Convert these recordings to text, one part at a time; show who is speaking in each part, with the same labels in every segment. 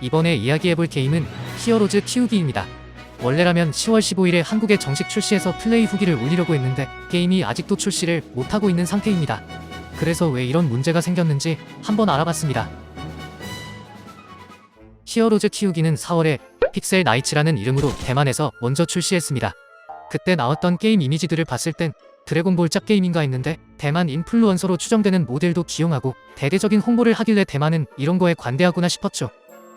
Speaker 1: 이번에 이야기해볼 게임은 히어로즈 키우기입니다. 원래라면 10월 15일에 한국에 정식 출시해서 플레이 후기를 올리려고 했는데 게임이 아직도 출시를 못하고 있는 상태입니다. 그래서 왜 이런 문제가 생겼는지 한번 알아봤습니다. 히어로즈 키우기는 4월에 픽셀 나이츠라는 이름으로 대만에서 먼저 출시했습니다. 그때 나왔던 게임 이미지들을 봤을 땐 드래곤볼 짭 게임인가 했는데 대만 인플루언서로 추정되는 모델도 기용하고 대대적인 홍보를 하길래 대만은 이런 거에 관대하구나 싶었죠.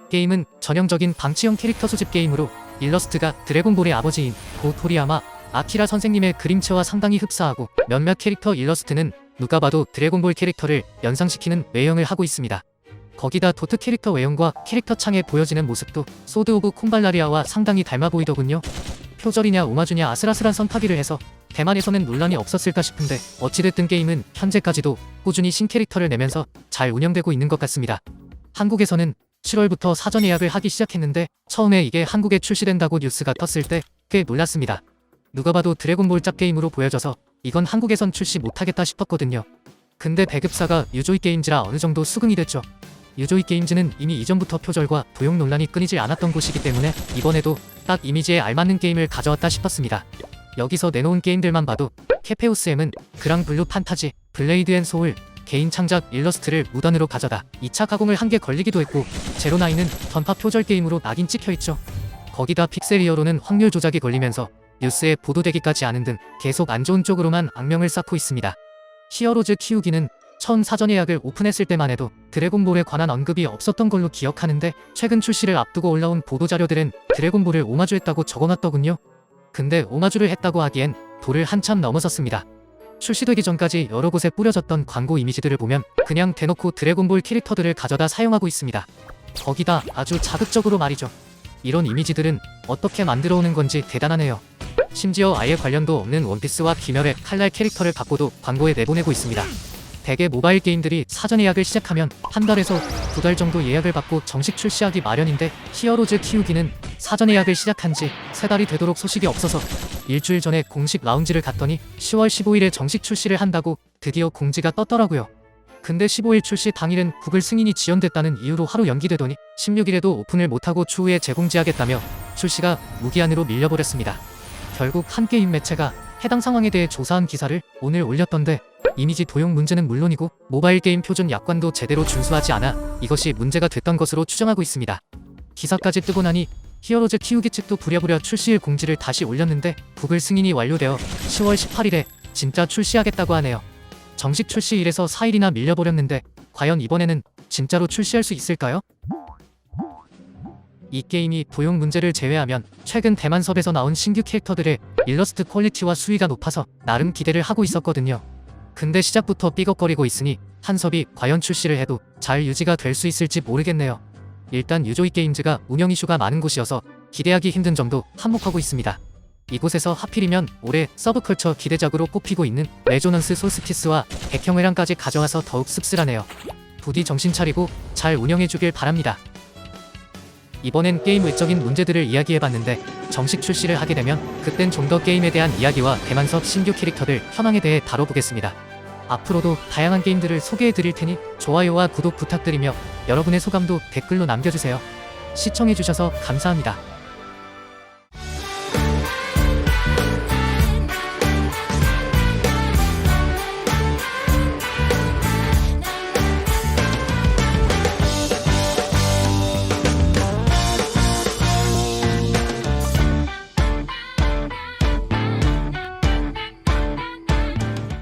Speaker 1: 게임은 전형적인 방치형 캐릭터 수집 게임으로 일러스트가 드래곤볼의 아버지인 고 토리야마 아키라 선생님의 그림체와 상당히 흡사하고 몇몇 캐릭터 일러스트는 누가 봐도 드래곤볼 캐릭터를 연상시키는 외형을 하고 있습니다. 거기다 도트 캐릭터 외형과 캐릭터 창에 보여지는 모습도 소드 오브 콤발라리아와 상당히 닮아 보이더군요. 표절이냐 오마주냐 아슬아슬한 선파기를 해서 대만에서는 논란이 없었을까 싶은데 어찌됐든 게임은 현재까지도 꾸준히 신캐릭터를 내면서 잘 운영되고 있는 것 같습니다. 한국에서는 7월부터 사전 예약을 하기 시작했는데 처음에 이게 한국에 출시된다고 뉴스가 떴을 때 꽤 놀랐습니다. 누가 봐도 드래곤볼 짭 게임으로 보여져서 이건 한국에선 출시 못하겠다 싶었거든요. 근데 배급사가 유조이 게임즈라 어느 정도 수긍이 됐죠. 유조이 게임즈는 이미 이전부터 표절과 도용 논란이 끊이질 않았던 곳이기 때문에 이번에도 딱 이미지에 알맞는 게임을 가져왔다 싶었습니다. 여기서 내놓은 게임들만 봐도 캐페우스 M은 그랑 블루 판타지, 블레이드 앤 소울, 개인 창작 일러스트를 무단으로 가져다 2차 가공을 한개 걸리기도 했고 제로나인은 던파 표절 게임으로 낙인 찍혀있죠. 거기다 픽셀 히어로는 확률 조작이 걸리면서 뉴스에 보도되기까지 하는 등 계속 안 좋은 쪽으로만 악명을 쌓고 있습니다. 히어로즈 키우기는 처음 사전 예약을 오픈했을 때만 해도 드래곤볼에 관한 언급이 없었던 걸로 기억하는데 최근 출시를 앞두고 올라온 보도자료들은 드래곤볼을 오마주했다고 적어놨더군요. 근데 오마주를 했다고 하기엔 돌을 한참 넘어섰습니다. 출시되기 전까지 여러 곳에 뿌려졌던 광고 이미지들을 보면 그냥 대놓고 드래곤볼 캐릭터들을 가져다 사용하고 있습니다. 거기다 아주 자극적으로 말이죠. 이런 이미지들은 어떻게 만들어 오는 건지 대단하네요. 심지어 아예 관련도 없는 원피스와 귀멸의 칼날 캐릭터를 갖고도 광고에 내보내고 있습니다. 대개 모바일 게임들이 사전 예약을 시작하면 한 달에서 두 달 정도 예약을 받고 정식 출시하기 마련인데 히어로즈 키우기는 사전 예약을 시작한 지 세 달이 되도록 소식이 없어서 일주일 전에 공식 라운지를 갔더니 10월 15일에 정식 출시를 한다고 드디어 공지가 떴더라고요. 근데 15일 출시 당일은 구글 승인이 지연됐다는 이유로 하루 연기되더니 16일에도 오픈을 못하고 추후에 재공지하겠다며 출시가 무기한으로 밀려버렸습니다. 결국 한 게임 매체가 해당 상황에 대해 조사한 기사를 오늘 올렸던데 이미지 도용 문제는 물론이고 모바일 게임 표준 약관도 제대로 준수하지 않아 이것이 문제가 됐던 것으로 추정하고 있습니다. 기사까지 뜨고 나니 히어로즈 키우기 측도 부랴부랴 출시일 공지를 다시 올렸는데 구글 승인이 완료되어 10월 18일에 진짜 출시하겠다고 하네요. 정식 출시일에서 4일이나 밀려버렸는데 과연 이번에는 진짜로 출시할 수 있을까요? 이 게임이 도용 문제를 제외하면 최근 대만섭에서 나온 신규 캐릭터들의 일러스트 퀄리티와 수위가 높아서 나름 기대를 하고 있었거든요. 근데 시작부터 삐걱거리고 있으니 한섭이 과연 출시를 해도 잘 유지가 될 수 있을지 모르겠네요. 일단 유조이 게임즈가 운영 이슈가 많은 곳이어서 기대하기 힘든 정도 한몫하고 있습니다. 이곳에서 하필이면 올해 서브컬처 기대작으로 꼽히고 있는 레조넌스 솔스티스와 백형회랑까지 가져와서 더욱 씁쓸하네요. 부디 정신 차리고 잘 운영해주길 바랍니다. 이번엔 게임 외적인 문제들을 이야기해봤는데 정식 출시를 하게 되면 그땐 좀 더 게임에 대한 이야기와 대만섭 신규 캐릭터들 현황에 대해 다뤄보겠습니다. 앞으로도 다양한 게임들을 소개해 드릴 테니 좋아요와 구독 부탁드리며 여러분의 소감도 댓글로 남겨주세요. 시청해주셔서 감사합니다.